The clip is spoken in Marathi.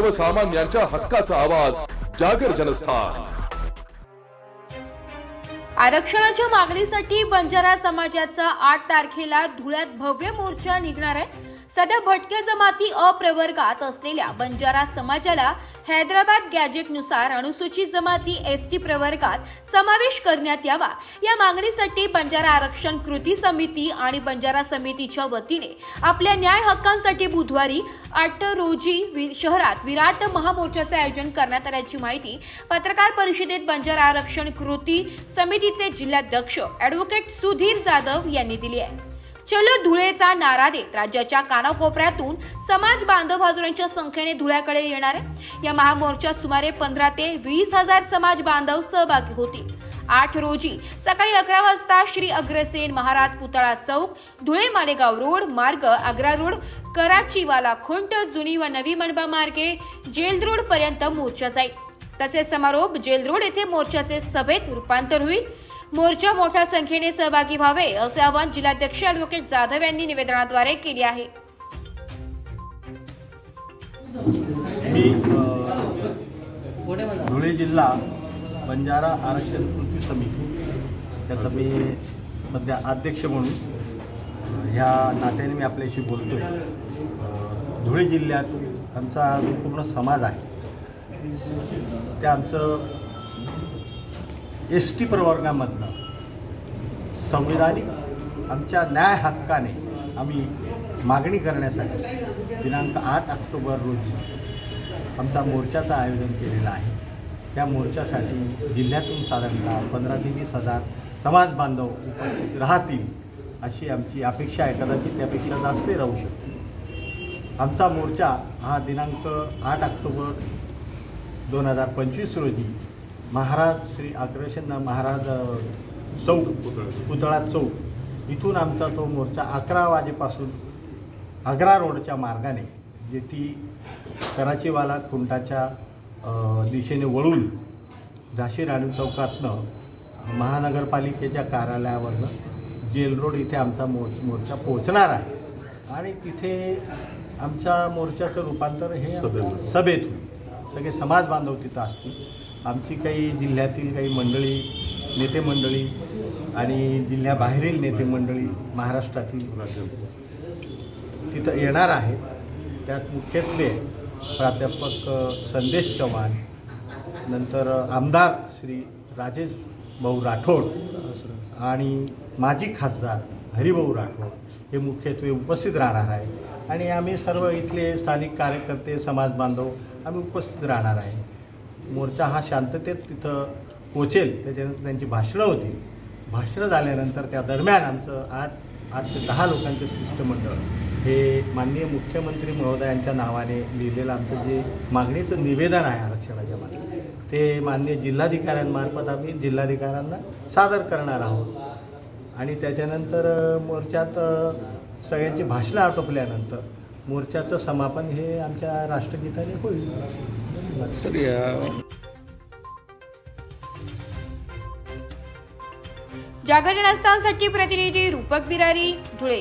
सर्वसामान्यांच्या हक्काचा आवाज जागर जनस्थान. आरक्षणाच्या मागणीसाठी बंजारा समाजाचा आठ तारखेला धुळ्यात भव्य मोर्चा निघणार आहे. सध्या भटक्या जमाती अप्रवर्गात असलेल्या बंजारा समाजाला हैदराबाद गॅजेटनुसार अनुसूचित जमाती एस टी प्रवर्गात समावेश करण्यात यावा. या मागणीसाठी बंजारा आरक्षण कृती समिती आणि बंजारा समितीच्या वतीने आपल्या न्याय हक्कांसाठी बुधवारी आठ रोजी वि- शहरात विराट महामोर्चाचे आयोजन करण्यात आल्याची माहिती पत्रकार परिषदेत बंजारा आरक्षण कृती समितीचे जिल्हाध्यक्ष ॲडव्होकेट सुधीर जाधव यांनी दिली आहे. चलो धुळेचा नारा देत राज्याच्या कानाकोपऱ्यातून समाज बांधव हजारांच्या संख्येने धुळ्याकडे येणार. आहे या महामोर्चात सुमारे पंधरा ते वीस हजार समाज बांधव सहभागी होतील. आठ रोजी सकाळी अकरा वाजता श्री अग्रसेन महाराज पुतळा चौक धुळे मालेगाव रोड मार्ग आग्रा रोड कराचीवाला खुंट जुनी व नवी मनबा मार्गे जेल रोड पर्यंत मोर्चा जाईल. तसेच समारोप जेल रोड येथे मोर्चाचे सभेत रूपांतर होईल. मोर्चा मोठ्या संख्येने सहभागी व्हावे असे आवाहन जिल्हाध्यक्ष ॲडव्होकेट जाधव यांनी निवेदनाद्वारे केले आहे. मी धुळे जिल्हा बंजारा आरक्षण कृती समिती त्याचा मी सध्या अध्यक्ष म्हणून ह्या नात्याने मी आपल्याशी बोलतो आहे धुळे जिल्ह्यात आमचा जो पूर्ण समाज आहे ते आमचं एस टी प्रवर्गामधनं. संविधानिक आमच्या न्याय हक्काने आम्ही मागणी करण्यासाठी दिनांक आठ ऑक्टोबर रोजी आमचा मोर्चाचं आयोजन केलेलं आहे. त्या मोर्चासाठी जिल्ह्यातून साधारणतः पंधरा ते वीस हजार समाज बांधव उपस्थित राहतील अशी आमची अपेक्षा आहे. कदाचित त्यापेक्षा जास्त राहू शकते आमचा मोर्चा हा दिनांक आठ ऑक्टोबर दोन हजार पंचवीस रोजी महाराज श्री अग्रसेन महाराज चौक पुतळा चौक. इथून आमचा तो मोर्चा अकरा वाजेपासून आग्रा रोडच्या मार्गाने जे ती कराचीवाला खुंटाच्या दिशेने वळून झाशी राणी चौकातनं महानगरपालिकेच्या कार्यालयावरनं जेल रोड इथे आमचा मोर मोर्चा पोहोचणार आहे. आणि तिथे आमच्या मोर्चाचं रूपांतर हे सभेत होईल सगळे समाज बांधव तिथं असतील. आमची काही जिल्ह्यातील काही मंडळी नेते मंडळी आणि जिल्ह्याबाहेरील नेते मंडळी महाराष्ट्रातील तिथं येणार आहे त्यात मुख्यत्वे प्राध्यापक संदेश चव्हाण नंतर आमदार श्री राजेश भाऊ राठोड आणि माजी खासदार हरिभाऊ राठोड हे मुख्यत्वे उपस्थित राहणार आहे आणि आम्ही सर्व इथले स्थानिक कार्यकर्ते समाज बांधव आम्ही उपस्थित राहणार आहे मोर्चा हा शांततेत तिथं पोचेल त्याच्यानंतर त्यांची भाषणं होतील. भाषणं झाल्यानंतर त्या दरम्यान आमचं आठ आठ ते दहा लोकांचं शिष्टमंडळ हे माननीय मुख्यमंत्री महोदयांच्या नावाने लिहिलेलं आमचं जे मागणीचं निवेदन आहे आरक्षणाच्या मागे ते माननीय जिल्हाधिकाऱ्यांमार्फत आम्ही जिल्हाधिकाऱ्यांना सादर करणार आहोत. आणि त्याच्यानंतर मोर्चात सगळ्यांची भाषणं आटोपल्यानंतर मोर्चाचं समापन हे आमच्या राष्ट्रगीताने होईल. सर या प्रतिनिधी रूपक बिरारी धुळे.